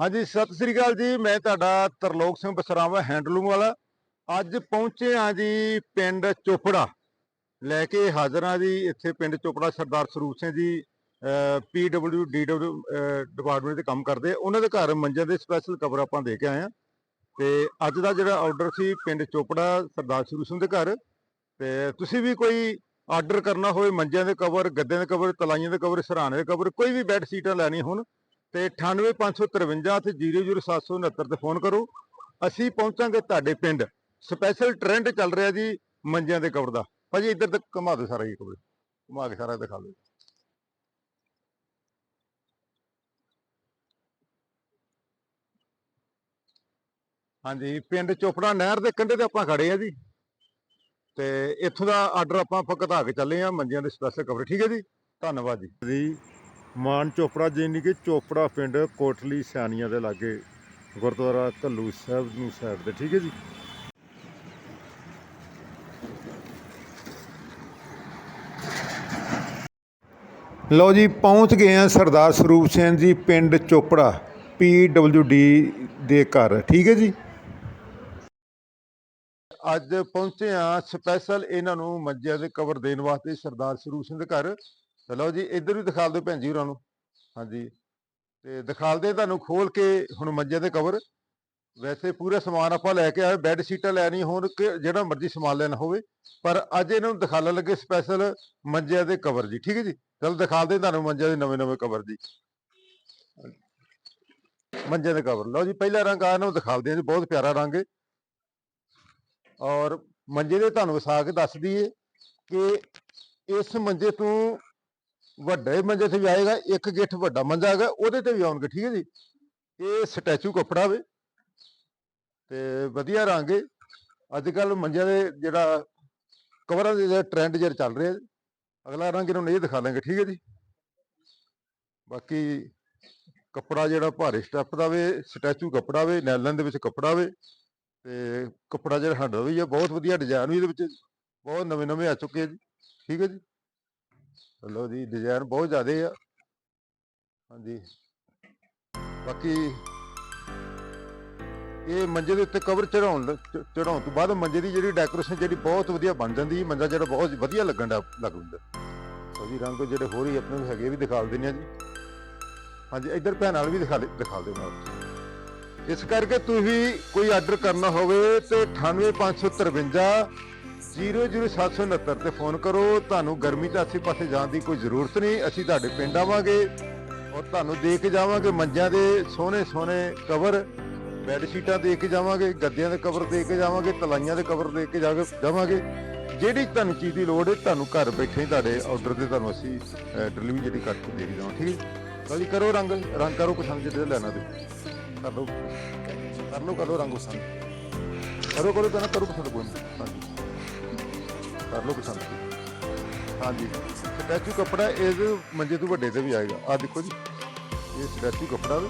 ਹਾਂਜੀ, ਸਤਿ ਸ੍ਰੀ ਅਕਾਲ ਜੀ। ਮੈਂ ਤੁਹਾਡਾ ਤਰਲੋਕ ਸਿੰਘ ਬਸਰਾਵਾ, ਹੈਂਡਲੂਮ ਵਾਲਾ। ਅੱਜ ਪਹੁੰਚੇ ਆ ਜੀ ਪਿੰਡ ਚੋਪੜਾ। ਲੈ ਕੇ ਹਾਜ਼ਰ ਆ ਜੀ ਇੱਥੇ ਪਿੰਡ ਚੋਪੜਾ ਸਰਦਾਰ Sarup Singh ji PW DW department ਦੇ ਕੰਮ ਕਰਦੇ। ਉਹਨਾਂ ਦੇ ਘਰ ਮੰਜਿਆਂ ਦੇ ਸਪੈਸ਼ਲ ਕਵਰ ਆਪਾਂ ਦੇ ਕੇ ਆਏ ਆ ਤੇ ਅੱਜ ਦਾ ਜਿਹੜਾ ਆਰਡਰ ਸੀ ਪਿੰਡ ਚੋਪੜਾ ਸਰਦਾਰ ਸਰੂਪ ਸਿੰਘ ਦੇ ਘਰ। ਤੇ ਤੁਸੀਂ ਵੀ ਕੋਈ ਆਰਡਰ ਕਰਨਾ ਹੋਵੇ, ਮੰਜਿਆਂ ਦੇ ਕਵਰ ਗੱਦਿਆਂ ਦੇ ਕਵਰ ਤਲਾਈਆਂ ਦੇ ਕਵਰ ਸਰਾਣੇ ਦੇ ਕਵਰ ਕੋਈ ਵੀ ਬੈੱਡ ਸੀਟਾਂ ਲੈਣੀ ਹੋਣ ਤੇ 98553 ਤੇ 00769 ਤੇ ਫੋਨ ਕਰੋ। ਅਸੀਂ ਪਹੁੰਚਾਂਗੇ ਤੁਹਾਡੇ ਪਿੰਡ। ਸਪੈਸ਼ਲ ਟ੍ਰੈਂਡ ਚੱਲ ਰਿਹਾ ਜੀ ਮੰਜਿਆਂ ਦੇ ਕਵਰ ਦਾ। ਭਾਜੀ ਇੱਧਰ ਤੱਕ ਘੁਮਾ ਦਿਓ ਸਾਰਾ ਜੀ ਕਵਰ ਘੁਮਾ ਕੇ ਸਾਰਾ ਦਿਖਾ ਦਿਓ। ਹਾਂਜੀ, ਪਿੰਡ ਚੋਪੜਾ ਨਹਿਰ ਦੇ ਕੰਢੇ ਤੇ ਆਪਾਂ ਖੜੇ ਆ ਜੀ। ਤੇ ਇੱਥੋਂ ਦਾ ਆਰਡਰ ਆਪਾਂ ਫਕਤਾ ਕੇ ਚੱਲੇ ਆ ਮੰਜਿਆਂ ਦੇ ਸਪੈਸ਼ਲ ਕਵਰ ਠੀਕ ਹੈ ਜੀ? ਧੰਨਵਾਦ ਜੀ। ਜੀ ਮਾਨ ਚੋਪੜਾ ਜਿੰਨੀ ਕਿ ਚੋਪੜਾ ਪਿੰਡ ਕੋਟਲੀ ਸਿਆਣੀਆਂ ਦੇ ਲਾਗੇ, ਗੁਰਦੁਆਰਾ ਧੱਲੂ ਸਾਹਿਬ ਨੂੰ ਸਾਈਡ ਤੇ, ਠੀਕ ਹੈ ਜੀ? ਲਓ ਜੀ, ਪਹੁੰਚ ਗਏ ਆ ਸਰਦਾਰ ਸਰੂਪ ਸਿੰਘ ਜੀ, ਪਿੰਡ ਚੋਪੜਾ ਡੀ ਦੇ ਘਰ, ਠੀਕ ਹੈ ਜੀ? ਅੱਜ ਪਹੁੰਚੇ ਆ ਸਪੈਸ਼ਲ ਇਹਨਾਂ ਨੂੰ ਮੰਜਿਆਂ ਦੇ ਕਵਰ ਦੇਣ ਵਾਸਤੇ, ਸਰਦਾਰ ਸਰੂਪ ਸਿੰਘ ਦੇ ਘਰ। ਤੇ ਲਓ ਜੀ, ਇੱਧਰ ਵੀ ਦਿਖਾ ਦਿਓ ਭੈਣ ਜੀ ਹੋਰਾਂ ਨੂੰ। ਹਾਂਜੀ। ਤੇ ਦਿਖਾਲਦੇ ਤੁਹਾਨੂੰ ਖੋਲ ਕੇ ਹੁਣ ਮੰਜੇ ਦੇ ਕਵਰ ਵੈਸੇ ਪੂਰਾ ਸਮਾਨ ਆਪਾਂ ਲੈ ਕੇ ਆਏ ਬੈੱਡ ਸ਼ੀਟਾਂ ਲੈਣੀ ਹੋਣ ਕਿ ਜਿਹੜਾ ਮਰਜ਼ੀ ਸਮਾਨ ਲੈਣਾ ਹੋਵੇ। ਪਰ ਅੱਜ ਇਹਨਾਂ ਨੂੰ ਦਿਖਾਲਣ ਲੱਗੇ ਸਪੈਸ਼ਲ ਮੰਜਿਆਂ ਦੇ ਕਵਰ ਜੀ, ਠੀਕ ਹੈ ਜੀ? ਚਲੋ ਦਿਖਾਲਦੇ ਤੁਹਾਨੂੰ ਮੰਜਿਆਂ ਦੇ ਨਵੇਂ ਨਵੇਂ ਕਵਰ ਜੀ। ਮੰਜਿਆਂ ਦੇ ਕਵਰ ਲਓ ਜੀ, ਪਹਿਲਾ ਰੰਗ ਆ, ਇਹਨਾਂ ਨੂੰ ਦਿਖਾਲਦੇ ਆ ਜੀ, ਬਹੁਤ ਪਿਆਰਾ ਰੰਗ। ਹੈ ਔਰ ਮੰਜੇ ਦੇ ਤੁਹਾਨੂੰ ਵਿਸਾ ਕੇ ਦੱਸ ਦਈਏ ਕਿ ਇਸ ਮੰਜੇ ਤੋਂ ਵੱਡੇ ਮੰਜੇ ਤੇ ਵੀ ਆਏਗਾ ਇੱਕ ਗਿੱਠ ਵੱਡਾ ਮੰਜਾ ਹੈਗਾ, ਉਹਦੇ ਤੇ ਵੀ ਆਉਣਗੇ, ਠੀਕ ਹੈ ਜੀ? ਇਹ ਸਟੈਚੂ ਕੱਪੜਾ ਵੇ, ਤੇ ਵਧੀਆ ਰੰਗ ਹੈ ਅੱਜ ਕੱਲ ਮੰਜਿਆਂ ਦੇ ਜਿਹੜਾ ਕਵਰਾਂ ਦੇ ਜਿਹੜਾ ਟ੍ਰੈਂਡ ਜਿਹੜਾ ਚੱਲ ਰਿਹਾ, ਅਗਲਾ ਰੰਗ ਇਹਨੂੰ ਨਹੀਂ ਦਿਖਾ ਲਾਂਗੇ ਠੀਕ ਹੈ ਜੀ? ਬਾਕੀ ਕੱਪੜਾ ਜਿਹੜਾ ਭਾਰੇ ਸਟੈਪ ਦਾ ਵੇ, ਸਟੈਚੂ ਕੱਪੜਾ ਵੇ, ਨੈਲਨ ਦੇ ਵਿੱਚ ਕੱਪੜਾ ਵੇ, ਤੇ ਕੱਪੜਾ ਜਿਹੜਾ ਸਾਡਾ ਵੀ ਹੈ ਬਹੁਤ ਵਧੀਆ ਡਿਜ਼ਾਈਨ ਵੀ ਇਹਦੇ ਵਿੱਚ, ਬਹੁਤ ਨਵੇਂ ਨਵੇਂ ਆ ਚੁੱਕੇ ਆ ਜੀ, ਠੀਕ ਹੈ ਜੀ? ਚਲੋ ਜੀ ਡਿਜ਼ਾਈਨ ਬਹੁਤ ਜ਼ਿਆਦੇ ਆ। ਹਾਂਜੀ। ਬਾਕੀ ਇਹ ਮੰਜੇ ਦੇ ਉੱਤੇ ਕਵਰ ਚੜਾਉਣ ਚੜਾਉਣ ਤੋਂ ਬਾਅਦ ਮੰਜੇ ਦੀ ਜਿਹੜੀ ਡੈਕੋਰੇਸ਼ਨ ਜਿਹੜੀ ਬਹੁਤ ਵਧੀਆ ਬਣ ਜਾਂਦੀ ਹੈ, ਮੰਜਾ ਜਿਹੜਾ ਬਹੁਤ ਵਧੀਆ ਲੱਗਣ ਦਾ ਲੱਗ ਹੁੰਦਾ। ਉਹ ਜੀ, ਰੰਗ ਜਿਹੜੇ ਹੋਰ ਹੀ ਆਪਣੇ ਹੈਗੇ ਵੀ ਦਿਖਾ ਦਿੰਦੇ ਆ ਜੀ। ਹਾਂਜੀ, ਇੱਧਰ ਭੈਣ ਨਾਲ ਵੀ ਦਿਖਾ ਦਿਖਾ ਦਿਓ ਨਾਲ ਇਸ ਕਰਕੇ ਤੁਸੀਂ ਕੋਈ ਆਰਡਰ ਕਰਨਾ ਹੋਵੇ ਤੇ 98553 00769 ਤੇ ਫੋਨ ਕਰੋ। ਤੁਹਾਨੂੰ ਗਰਮੀ ਚ ਆਸੇ ਪਾਸੇ ਜਾਣ ਦੀ ਕੋਈ ਜ਼ਰੂਰਤ ਨਹੀਂ। ਅਸੀਂ ਤੁਹਾਡੇ ਪਿੰਡ ਆਵਾਂਗੇ ਔਰ ਤੁਹਾਨੂੰ ਦੇ ਕੇ ਜਾਵਾਂਗੇ ਮੰਜਿਆਂ ਦੇ ਸੋਹਣੇ ਸੋਹਣੇ ਕਵਰ। ਬੈੱਡ ਸ਼ੀਟਾਂ ਦੇ ਕੇ ਜਾਵਾਂਗੇ, ਗੱਦਿਆਂ ਦੇ ਕਵਰ ਦੇ ਕੇ ਜਾਵਾਂਗੇ, ਤਲਾਈਆਂ ਦੇ ਕਵਰ ਦੇ ਕੇ ਜਾਵਾਂਗੇ। ਜਿਹੜੀ ਤੁਹਾਨੂੰ ਚੀਜ਼ ਦੀ ਲੋੜ ਹੈ, ਤੁਹਾਨੂੰ ਘਰ ਬੈਠੇ ਹੀ ਤੁਹਾਡੇ ਆਰਡਰ ਤੇ ਤੁਹਾਨੂੰ ਅਸੀਂ ਡਿਲੀਵਰੀ ਜਿਹੜੀ ਕਰਕੇ ਦੇ ਕੇ ਜਾਵਾਂ ਠੀਕ ਹੈ? ਲਓ ਜੀ, ਕਰੋ ਰੰਗ ਰੰਗ ਕਰੋ ਪਸੰਦ ਜਿਹੜਾ ਲੈਣਾ ਤੇ। ਕਰ ਲਓ ਕਰ ਲਓ, ਕਰੋ ਰੰਗ ਪਸੰਦ। ਕਰੋ ਕਰੋ ਤਾਂ ਕਰੋ ਪਸੰਦ ਕੋਈ ਨਹੀਂ। ਹਾਂਜੀ। ਕਰ ਲਓ ਪਸੰਦ। ਹਾਂਜੀ। ਸਟੈਚੂ ਕੱਪੜਾ ਇਸ ਮੰਜੇ ਤੋਂ ਵੱਡੇ ਤੇ ਵੀ ਆਏਗਾ। ਆ ਦੇਖੋ ਜੀ, ਇਹ ਸਟੈਚੂ ਕੱਪੜਾ ਵੇ,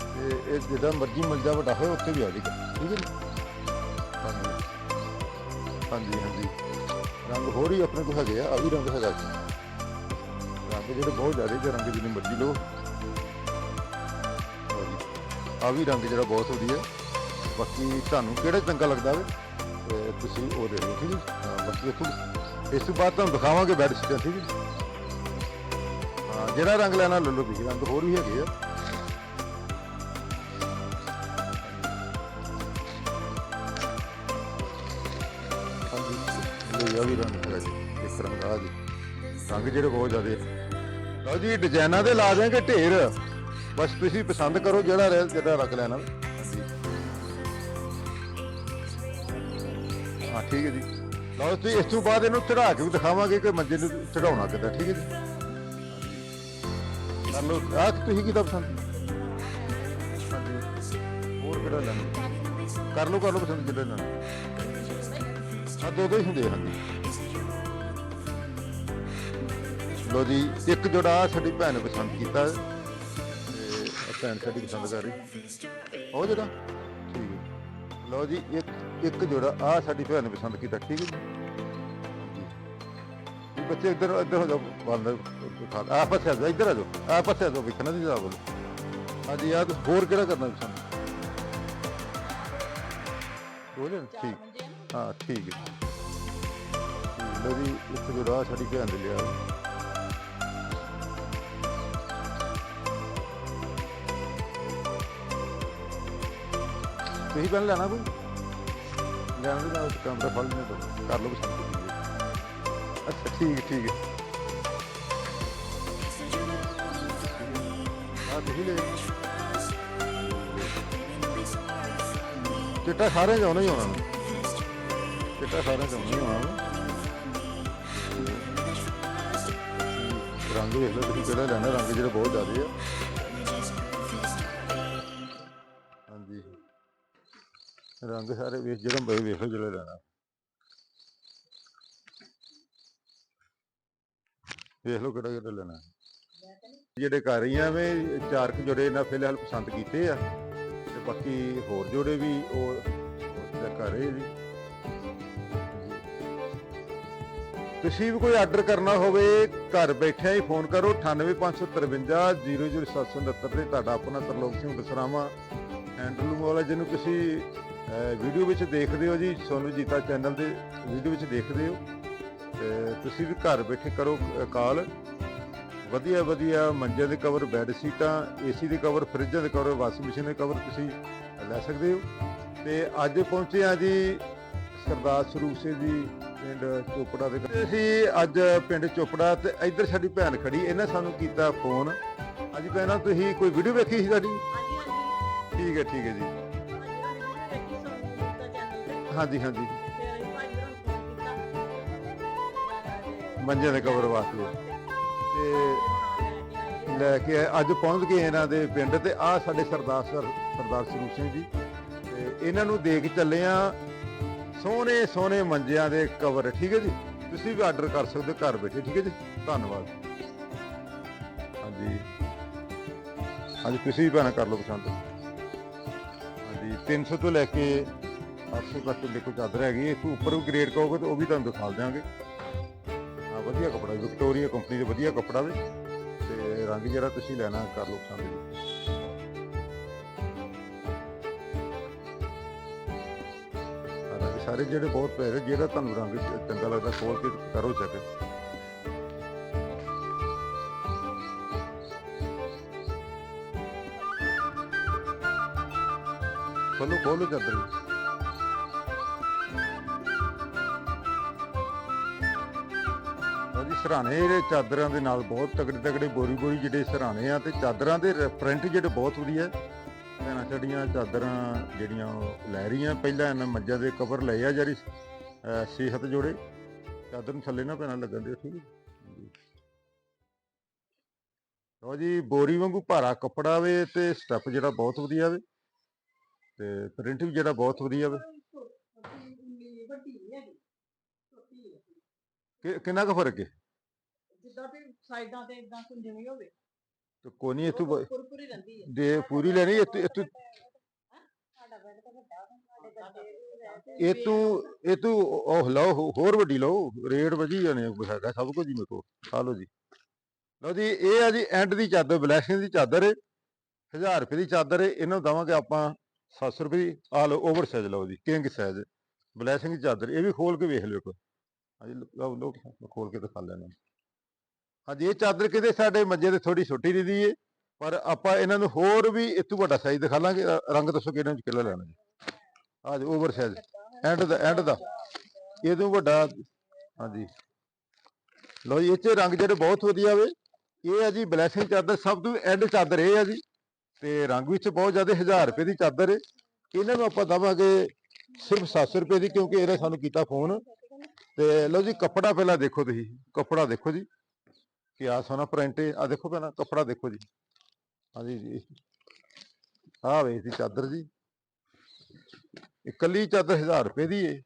ਤੇ ਇਹ ਜਿੱਦਾਂ ਮਰਜ਼ੀ ਮੰਜਾ ਵੱਡਾ ਹੋਏ, ਉੱਥੇ ਵੀ ਆ ਜਾਏਗਾ। ਠੀਕ ਹੈ ਜੀ? ਹਾਂਜੀ। ਹਾਂਜੀ ਹਾਂਜੀ। ਰੰਗ ਹੋਰ ਹੀ ਆਪਣੇ ਕੋਲ ਹੈਗੇ ਆ ਆ ਵੀ ਰੰਗ ਹੈਗਾ ਜੀ। ਰੰਗ ਜਿਹੜੇ ਬਹੁਤ ਜ਼ਿਆਦਾ ਜੇ ਰੰਗ ਜਿੰਨੇ ਮਰਜ਼ੀ ਲਓ। ਆ ਵੀ ਰੰਗ ਜਿਹੜਾ ਬਹੁਤ ਵਧੀਆ। ਬਾਕੀ ਤੁਹਾਨੂੰ ਕਿਹੜਾ ਚੰਗਾ ਲੱਗਦਾ ਵੇ, ਤੇ ਤੁਸੀਂ ਉਹ ਦੇ ਦਿਓ, ਠੀਕ ਹੈ ਜੀ? ਬਾਕੀ ਇੱਥੋਂ ਇਸ ਤੋਂ ਬਾਅਦ ਤੁਹਾਨੂੰ ਦਿਖਾਵਾਂਗੇ ਬੈੱਡ ਸ਼ੀਟਾਂ, ਠੀਕ ਹੈ ਹਾਂ, ਜਿਹੜਾ ਰੰਗ ਲੈਣਾ, ਲੈ ਲਓ ਵੀ ਰੰਗ ਹੋਰ ਵੀ ਹੈਗੇ ਆ। ਹਾਂਜੀ ਇਹ ਵੀ ਰੰਗ ਹੈਗਾ ਜੀ ਇਸ ਰੰਗ ਆ ਜੀ। ਰੰਗ ਜਿਹੜੇ ਬਹੁਤ ਜ਼ਿਆਦੇ ਆ। ਲਓ ਜੀ ਡਿਜ਼ਾਈਨਾਂ ਦੇ ਲਾ ਦਿਆਂਗੇ ਢੇਰ। ਬਸ ਤੁਸੀਂ ਪਸੰਦ ਕਰੋ ਜਿਹੜਾ ਰਹਿ- ਜਿਹੜਾ ਰੰਗ ਲੈਣਾ। ਹਾਂ, ਠੀਕ ਹੈ ਜੀ। ਲਓ ਤੁਸੀਂ ਇਸ ਤੋਂ ਬਾਅਦ ਇਹਨੂੰ ਚੜਾ ਕੇ ਵੀ ਦਿਖਾਵਾਂਗੇ ਕਿ ਮੰਜੇ ਨੂੰ ਚੜਾਉਣਾ ਕਿੱਦਾਂ ਠੀਕ ਹੈ ਜੀ? ਕਰ ਲਓ ਆਹ ਤੁਸੀਂ ਕੀ ਪਸੰਦ ਹੋਰ ਕਿਹੜਾ ਲੈਣਾ? ਕਰ ਲਓ ਕਰ ਲਓ ਪਸੰਦ ਜਿਹੜਾ ਲੈਣਾ? ਆ ਦੋ ਦੋ ਹੀ ਹੁੰਦੇ ਆ, ਲੋ ਜੀ ਇੱਕ ਜੋੜਾ ਸਾਡੀ ਭੈਣ ਨੇ ਪਸੰਦ ਕੀਤਾ। ਤੇ ਭੈਣ ਸਾਡੀ ਪਸੰਦ ਕਰ ਰਹੀ। ਉਹ ਜਿਹੜਾ ਠੀਕ ਲੋ ਜੀ ਇੱਕ ਇੱਕ ਜੋੜਾ ਆ ਸਾਡੀ ਭੈਣ ਨੇ ਪਸੰਦ ਕੀਤਾ ਠੀਕ ਹੈ ਜੀ? ਬੱਚੇ ਇੱਧਰ ਇੱਧਰ ਹੋ ਜਾਓ ਬਾਂਦਰ ਆ ਪਾਸੇ ਆ ਜਾਓ ਇੱਧਰ ਆ ਜਾਓ ਆ ਪਾਸੇ ਆ ਜਾਓ ਵੇਖਣਾ ਜਰਾ ਬੋਲੋ। ਹਾਂਜੀ ਆ ਹੋਰ ਕਿਹੜਾ ਕਰਨਾ ਪਸੰਦ? ਬੋਲੇ ਠੀਕ। ਹਾਂ ਠੀਕ ਹੈ। ਲੋ ਜੀ ਇੱਥੇ ਜੋ ਰਾਹ ਸਾਡੀ ਭੈਣ ਦੇ ਲਿਆ। ਤੁਸੀਂ ਪਹਿਲਾਂ ਲੈਣਾ ਕੋਈ? ਲੈਣਾ ਵੀ ਨਾ ਉਸ ਕਮਰਾ ਫੜ ਲੈਣੇ ਤੋਂ ਕਰ ਲਓ ਪਸੰਦ ਅੱਛਾ, ਠੀਕ ਠੀਕ ਆ ਤੁਸੀਂ ਲੈ। ਚਿੱਟਾ ਸਾਰਿਆਂ ਚ ਹੀ ਹੋਣਾ ਚਿੱਟਾ ਸਾਰਿਆਂ ਚ ਆਉਣਾ ਹੀ ਹੋਣਾ ਰੰਗ ਵੇਖ ਲਓ ਤੁਸੀਂ ਕਿਹੜਾ ਲੈਣਾ, ਰੰਗ ਜਿਹੜੇ ਬਹੁਤ ਜ਼ਿਆਦੇ ਆ। ਰੰਗ ਸਾਰੇ ਵੇਖ ਜਿਹੜਾ ਬਈ ਵੇਖ ਜਿਹੜਾ ਲੈਣਾ। ਵੇਖ ਲਓ ਕਿਹੜਾ ਕਿਹੜਾ ਲੈਣਾ। ਜਿਹੜੇ ਕਰ ਰਹੀਆਂ ਵੇ ਚਾਰ ਕੁ ਜੋੜੇ ਇਹਨਾਂ ਫਿਲਹਾਲ ਪਸੰਦ ਕੀਤੇ ਆ। ਤੇ ਬਾਕੀ ਹੋਰ ਜੋੜੇ ਵੀ ਉਹ ਕਰ ਰਹੇ ਜੀ ਤੁਸੀਂ ਵੀ ਕੋਈ ਆਰਡਰ ਕਰਨਾ ਹੋਵੇ, ਘਰ ਬੈਠਿਆਂ ਹੀ ਫੋਨ ਕਰੋ। 98553 00769 ਤੇ ਤੁਹਾਡਾ ਆਪਣਾ ਤਰਲੋਕ ਸਿੰਘ ਬਸਰਾਵਾ। ਹੈਂਡਲੂਮ ਵਾਲਾ ਜਿਹਨੂੰ ਤੁਸੀਂ ਵੀਡੀਓ ਵਿੱਚ ਦੇਖਦੇ ਹੋ ਜੀ ਸੋਨੂ ਜੀਤਾ ਚੈਨਲ ਦੇ ਵੀਡੀਓ ਵਿੱਚ ਦੇਖਦੇ ਹੋ। ਤੁਸੀਂ ਵੀ ਘਰ ਬੈਠੇ ਕਰੋ ਕਾਲ। ਵਧੀਆ ਵਧੀਆ ਮੰਜੇ ਦੇ ਕਵਰ ਬੈੱਡ ਸੀਟਾਂ ਏਸੀ ਦੇ ਕਵਰ ਫਰਿੱਜਾਂ ਦੇ ਕਵਰ ਵਾਸ਼ਿੰਗ ਮਸ਼ੀਨ ਦੇ ਕਵਰ ਤੁਸੀਂ ਲੈ ਸਕਦੇ ਹੋ। ਤੇ ਅੱਜ ਪਹੁੰਚੇ ਆ ਜੀ ਸਰਦਾਰ ਸਰੂਪ ਸਿੰਘ ਜੀ ਪਿੰਡ ਚੋਪੜਾ ਦੇ। ਅਸੀਂ ਅੱਜ ਪਿੰਡ ਚੋਪੜਾ ਤੇ ਇੱਧਰ ਸਾਡੀ ਭੈਣ ਖੜੀ ਇਹਨੇ ਸਾਨੂੰ ਕੀਤਾ ਫੋਨ ਅੱਜ ਭੈਣਾ ਤੁਸੀਂ ਕੋਈ ਵੀਡੀਓ ਵੇਖੀ ਸੀ ਸਾਡੀ? ਹਾਂਜੀ ਹਾਂਜੀ। ਠੀਕ ਹੈ ਠੀਕ ਹੈ ਜੀ। ਹਾਂਜੀ ਹਾਂਜੀ। ਫਿਰ ਅਸੀਂ ਭਾਈ ਹੋਰਾਂ ਨੂੰ ਫੋਨ ਕੀਤਾ ਮੰਜੇ ਦੇ ਕਵਰ ਵਾਸਤੇ। ਤੇ ਲੈ ਕੇ ਆਏ। ਅੱਜ ਪਹੁੰਚ ਗਏ ਇਹਨਾਂ ਦੇ ਪਿੰਡ ਤੇ ਆ ਸਾਡੇ ਸਰਦਾਰ ਸਰ, ਸਰਦਾਰ ਸਰੂਪ ਸਿੰਘ ਜੀ। ਤੇ ਇਹਨਾਂ ਨੂੰ ਦੇਖ ਕੇ ਚੱਲੇ ਆ ਸੋਹਣੇ ਸੋਹਣੇ ਮੰਜਿਆਂ ਦੇ ਕਵਰ ਠੀਕ ਹੈ ਜੀ? ਤੁਸੀਂ ਵੀ ਆਰਡਰ ਕਰ ਸਕਦੇ ਹੋ, ਘਰ ਬੈਠੇ, ਠੀਕ ਹੈ ਜੀ? ਧੰਨਵਾਦ। ਹਾਂਜੀ। ਹਾਂਜੀ, ਤੁਸੀਂ ਵੀ ਭੈਣਾਂ ਕਰ ਲਓ ਪਸੰਦ। ਹਾਂਜੀ 300 ਤੋਂ ਲੈ ਕੇ 800 ਤੱਕ ਦੇਖੋ ਚਾਦਰ ਹੈਗੀ। ਇਸ ਤੋਂ ਉੱਪਰ ਵੀ ਗ੍ਰੇਡ ਕਹੋਗੇ ਤਾਂ ਉਹ ਵੀ ਤੁਹਾਨੂੰ ਦਿਖਾ ਦਿਆਂਗੇ। ਹਾਂ, ਵਧੀਆ ਕੱਪੜਾ ਵਿਕਟੋਰੀਆ ਕੰਪਨੀ ਦੇ ਵਧੀਆ ਕੱਪੜਾ ਵੇ। ਤੇ ਰੰਗ ਜਿਹੜਾ ਤੁਸੀਂ ਲੈਣਾ, ਕਰ ਲਓ ਪਸੰਦ ਸਾਰੇ ਜਿਹੜੇ ਬਹੁਤ ਪਿਆਰੇ ਜਿਹੜਾ ਤੁਹਾਨੂੰ ਰੰਗ ਚੰਗਾ ਲੱਗਦਾ, ਖੋਲ ਕੇ ਕਰੋ ਚੈੱਕ ਖੋਲੋ ਖੋਲੋ ਚਾਦਰ ਸਰਾਣੇ ਜਿਹੜੇ ਚਾਦਰਾਂ ਦੇ ਨਾਲ ਬਹੁਤ ਤਗੜੇ ਤਗੜੇ ਬੋਰੀ ਬੋਰੀ ਜਿਹੜੇ ਸਰਾਣੇ ਆ ਤੇ ਚਾਦਰਾਂ ਦੇ ਪ੍ਰਿੰਟ ਜਿਹੜੇ ਬਹੁਤ ਵਧੀਆ ਭੈਣਾਂ ਸਾਡੀਆਂ ਚਾਦਰਾਂ ਜਿਹੜੀਆਂ ਉਹ ਲੈ ਰਹੀਆਂ, ਪਹਿਲਾਂ ਇਹਨਾਂ ਮੱਝਾਂ ਦੇ ਕਵਰ ਲਏ ਆ ਜਿਹੜੀ ਸਿਹਤ ਜੋੜੇ। ਚਾਦਰ ਨੂੰ ਥੱਲੇ ਨਾ ਪੈਣਾ ਲੱਗਣ ਦੇ ਠੀਕ ਹੈ ਜੀ। ਬੋਰੀ ਵਾਂਗੂ ਭਾਰਾ ਕੱਪੜਾ ਵੇ ਤੇ ਸਟੈਪ ਜਿਹੜਾ ਬਹੁਤ ਵਧੀਆ ਵੇ। ਤੇ ਪ੍ਰਿੰਟ ਵੀ ਜਿਹੜਾ ਬਹੁਤ ਵਧੀਆ ਵੇ। ਕਿੰਨਾ ਕੁ ਫ਼ਰਕ ਹੈ? ਸਾਈਡਾਂ ਤੇ ਇਦਾਂ ਕੁੰਜਵੀਂ ਹੋਵੇ। ਤੇ ਕੋਈ ਨਹੀਂ ਇੱਥੋਂ ਬ- ਕੁਰਕੁਰੀ ਰਹਿੰਦੀ ਹੈ ਦੇ ਪੂਰੀ ਲੈਣੀ ਇੱਥੋਂ ਇੱਥੋਂ ਸਾਡਾ ਬੈੱਡ ਤਾਂ ਵੱਡਾ ਸਾਡੇ ਗੱਦੇ ਇਹ ਤੂੰ ਇਹ ਤੂੰ ਉਹ ਲਓ ਹੋ- ਹੋਰ ਵੱਡੀ ਲਓ ਰੇਟ ਵਧੀ ਜਾਣੇ ਆ, ਹੈਗਾ ਸਭ ਕੁਝ ਹੀ ਮੇਰੇ ਕੋਲ ਖਾ ਲਓ ਜੀ। ਲਓ ਜੀ ਇਹ ਆ ਜੀ ਐਂਡ ਦੀ ਚਾਦਰ ਬਲੈਸ਼ਿੰਗ ਦੀ ਚਾਦਰ। ਹੈ 1000 ਰੁਪਏ ਦੀ ਚਾਦਰ ਹੈ ਇਹਨਾਂ ਨੂੰ ਦਵਾਂਗੇ ਆਪਾਂ 700 ਰੁਪਏ ਦੀ। ਆ ਲਓ ਓਵਰ ਸਾਈਜ਼ ਲਓ ਜੀ ਕਿੰਗ ਸਾਈਜ਼ ਬਲੈਸ਼ਿੰਗ ਦੀ ਚਾਦਰ ਇਹ ਵੀ ਖੋਲ ਕੇ ਵੇਖ ਲਿਓ ਇੱਕ ਹਾਂਜੀ ਲਓ ਲਓ ਖੋਲ ਕੇ ਦਿਖਾ ਲੈਣਾ ਹਾਂਜੀ, ਇਹ ਚਾਦਰ ਕਿਤੇ ਸਾਡੇ ਮੰਜੇ ਤੇ ਥੋੜੀ ਛੋਟੀ ਦੀ ਦੀ ਹੈ ਪਰ ਆਪਾਂ ਇਹਨਾਂ ਨੂੰ ਹੋਰ ਵੀ ਇਹ ਵੱਡਾ ਸਾਈਜ਼ ਦਿਖਾ ਲਾਂਗੇ। ਰੰਗ ਦੱਸੋ ਕਿਹਨਾਂ ਚ ਕਿੱਲਾ ਲੈਣਾ ਜੀ? ਆ ਜੀ ਓਵਰ ਸਾਈਜ਼ ਐਂਡ ਦਾ ਐਂਡ ਦਾ। ਇਹ ਤੋਂ ਵੱਡਾ, ਹਾਂਜੀ। ਲਓ ਜੀ, ਇਹ ਚ ਰੰਗ ਜਿਹੜੇ ਬਹੁਤ ਵਧੀਆ ਵੇ। ਇਹ ਆ ਜੀ ਬਲੈਸਿੰਗ ਚਾਦਰ, ਸਭ ਤੋਂ ਐਂਡ ਚਾਦਰ ਇਹ ਆ ਜੀ। ਤੇ ਰੰਗ ਵਿੱਚ ਬਹੁਤ ਜ਼ਿਆਦਾ 1000 ਰੁਪਏ ਦੀ ਚਾਦਰ ਹੈ ਇਹਨਾਂ ਨੂੰ ਆਪਾਂ ਦਵਾਂਗੇ ਸਿਰਫ 700 ਰੁਪਏ ਦੀ, ਕਿਉਂਕਿ ਇਹਨੇ ਸਾਨੂੰ ਕੀਤਾ ਫੋਨ ਤੇ ਲਓ ਜੀ, ਕੱਪੜਾ ਪਹਿਲਾਂ ਦੇਖੋ ਤੁਸੀਂ। ਕੱਪੜਾ ਦੇਖੋ ਜੀ। ਕੀ ਆ ਸੋਨਾ ਪ੍ਰਿੰਟ ਆ ਦੇਖੋ ਪਹਿਲਾਂ ਕੱਪੜਾ ਦੇਖੋ ਜੀ। ਹਾਂਜੀ ਜੀ ਆਹ ਵੇ ਦੀ ਚਾਦਰ ਜੀ। ਇਕੱਲੀ ਚਾਦਰ 1000 ਰੁਪਏ ਦੀ ਏ।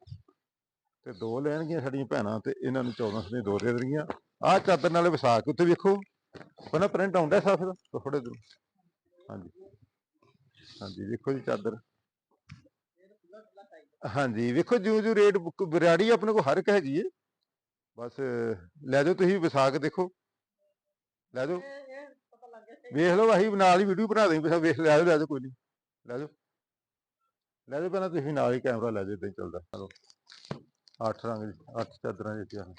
ਤੇ ਦੋ ਲੈਣਗੀਆਂ ਸਾਡੀਆਂ ਭੈਣਾਂ ਤੇ ਇਹਨਾਂ ਨੂੰ 1400 ਦੀਆਂ ਦੋ ਦੇ ਦੇਣਗੀਆਂ। ਆਹ ਚਾਦਰ ਨਾਲੇ ਵਿਸਾ ਕੇ ਉੱਤੇ ਵੇਖੋ। ਪਹਿਲਾਂ ਪ੍ਰਿੰਟ ਆਉਂਦਾ ਸਾਫ਼ ਦਾ ਥੋੜੇ ਦੇ। ਹਾਂਜੀ। ਹਾਂਜੀ, ਵੇਖੋ ਜੀ ਚਾਦਰ। ਹਾਂਜੀ, ਵੇਖੋ ਜਿਉਂ ਜਿਉਂ ਰੇਟ ਵੈਰਾਈਟੀ ਆਪਣੇ ਕੋਲ ਹਰ ਇੱਕ ਹੈਗੀ ਏ। ਬਸ, ਲੈ ਜਾਓ ਤੁਸੀਂ ਵਿਸਾ ਕੇ ਦੇਖੋ। ਲੈ ਜਾਓ। ਵੇਖ ਲਓ ਅਸੀਂ ਨਾਲ ਹੀ ਵੀਡੀਓ ਬਣਾ ਦੇਂਗੇ ਵੇਖ ਲੈ ਜਾਓ ਲੈ ਜਾਓ ਕੋਈ ਨਹੀਂ। ਲੈ ਜਾਓ। ਲੈ ਜਾਓ ਪਹਿਲਾਂ ਤੁਸੀਂ ਨਾਲ ਹੀ ਕੈਮਰਾ ਲੈ ਜਾਓ ਇਦਾਂ ਹੀ ਚੱਲਦਾ। ਚਲੋ। ਅੱਠ ਰੰਗ ਦੀ ਅੱਠ ਚਾਦਰਾਂ ਦਿੱਤੀਆਂ ਹਨ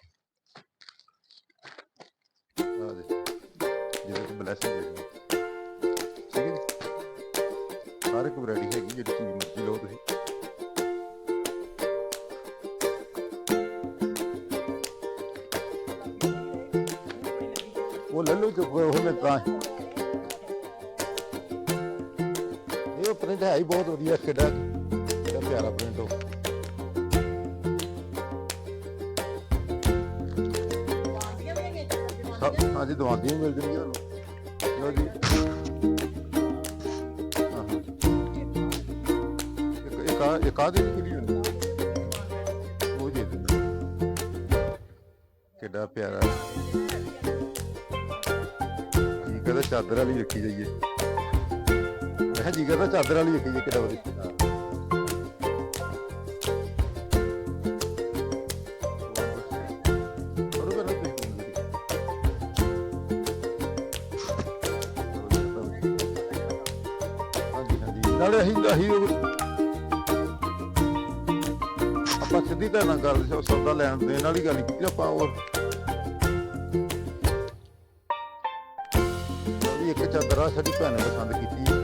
ਆ। ਦੇ ਜਿਹਦੇ ਤੇ ਬਲੈਸਿੰਗ ਹੈ। ਠੀਕ ਹਰ ਇੱਕ ਵੈਰਾਈਟੀ ਹੈਗੀ ਜਿਹੜੀ ਤਾਂ। ਇਹ ਪ੍ਰਿੰਟ ਹੈ ਹੀ ਬਹੁਤ ਵਧੀਆ ਕਿੱਡਾ ਕਿੱਡਾ ਪਿਆਰਾ ਪ੍ਰਿੰਟ ਹੋ ਵੀ ਹਾਂਜੀ ਦਵਾਈਆਂ ਮਿਲ ਜਾਣਗੀਆਂ ਤੁਹਾਨੂੰ। ਲਓ ਜੀ। ਇੱਕ ਇੱਕ ਆ ਕਿਹੜੀ ਹੁੰਦੀ ਉਹ ਦੇ ਦਿੰਦਾ ਕਿੱਡਾ ਪਿਆਰਾ। ਚਾਦਰ ਵਾਲੀ ਰੱਖੀ ਜਾਈਏ ਮੈਂ ਕਿਹਾ ਜੀ ਕਰਦਾ ਚਾਦਰ ਵਾਲੀ ਰੱਖੀ ਜਾਈਏ ਕਿੱਡਾ ਵਧੀਆ। ਨਾਲੇ ਅਸੀਂ ਅਸੀਂ ਉਹ- ਆਪਾਂ ਸਿੱਧੀ ਤਾਂ ਨਾ ਗੱਲ ਸੌਦਾ ਲੈਣ ਦੇਣ ਵਾਲੀ ਗੱਲ ਕੀਤੀ, ਆਪਾਂ ਉਹ ਇੱਕ ਚਾਦਰ ਸਾਡੀ ਭੈਣ ਨੇ ਪਸੰਦ ਕੀਤੀ।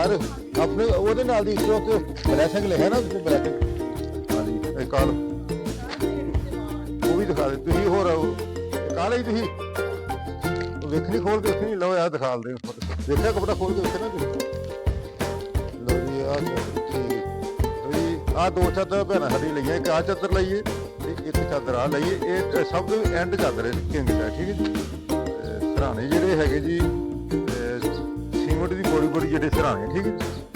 ਹਰ ਆਪਣੇ ਉਹਦੇ ਨਾਲ ਦੀ ਜੋ ਕਿ ਬਲੈਸਿੰਗ ਲਿਖਿਆ ਨਾ ਤੁਸੀਂ ਬਲੈਸਿੰਗ ਹਾਂਜੀ, ਇਹ ਕਾਲ। ਉਹ ਵੀ ਦਿਖਾ ਦੇ, ਤੁਸੀਂ ਹੋਰ ਕਾਲ ਹੀ ਤੁਸੀਂ। ਵੇਖਣੀ ਖੋਲ ਕੇ ਵੇਖਣੀ, ਲਓ ਯਾਰ ਦਿਖਾ ਦੇ ਦੇਖਿਆ ਕਪੜਾ ਖੋਲ ਕੇ ਵੇਖਣਾ ਤੁਸੀਂ? ਲਓ ਜੀ ਆ ਠੀਕ ਆ ਦੋ ਚਾਦਰ ਭੈਣਾਂ ਸਾਡੀ ਲਈਆਂ, ਇੱਕ ਆ ਚਾਦਰ ਲਈਏ, ਤੇ ਇੱਕ ਚਾਦਰ ਆ ਲਈਏ। ਇਹ ਸਭ ਤੋਂ ਐਂਡ ਚਾਦਰ ਹੈ ਕਿੰਗ ਦਾ, ਠੀਕ ਹੈ ਜੀ? ਸਰਾਣੇ ਜਿਹੜੇ ਹੈਗੇ ਜੀ ਤੇ ਸੀਮਟ ਦੀ ਬੋੜੀ ਬੋੜੀ ਜਿਹੜੇ ਸਰਾਣੇ ਠੀਕ ਹੈ?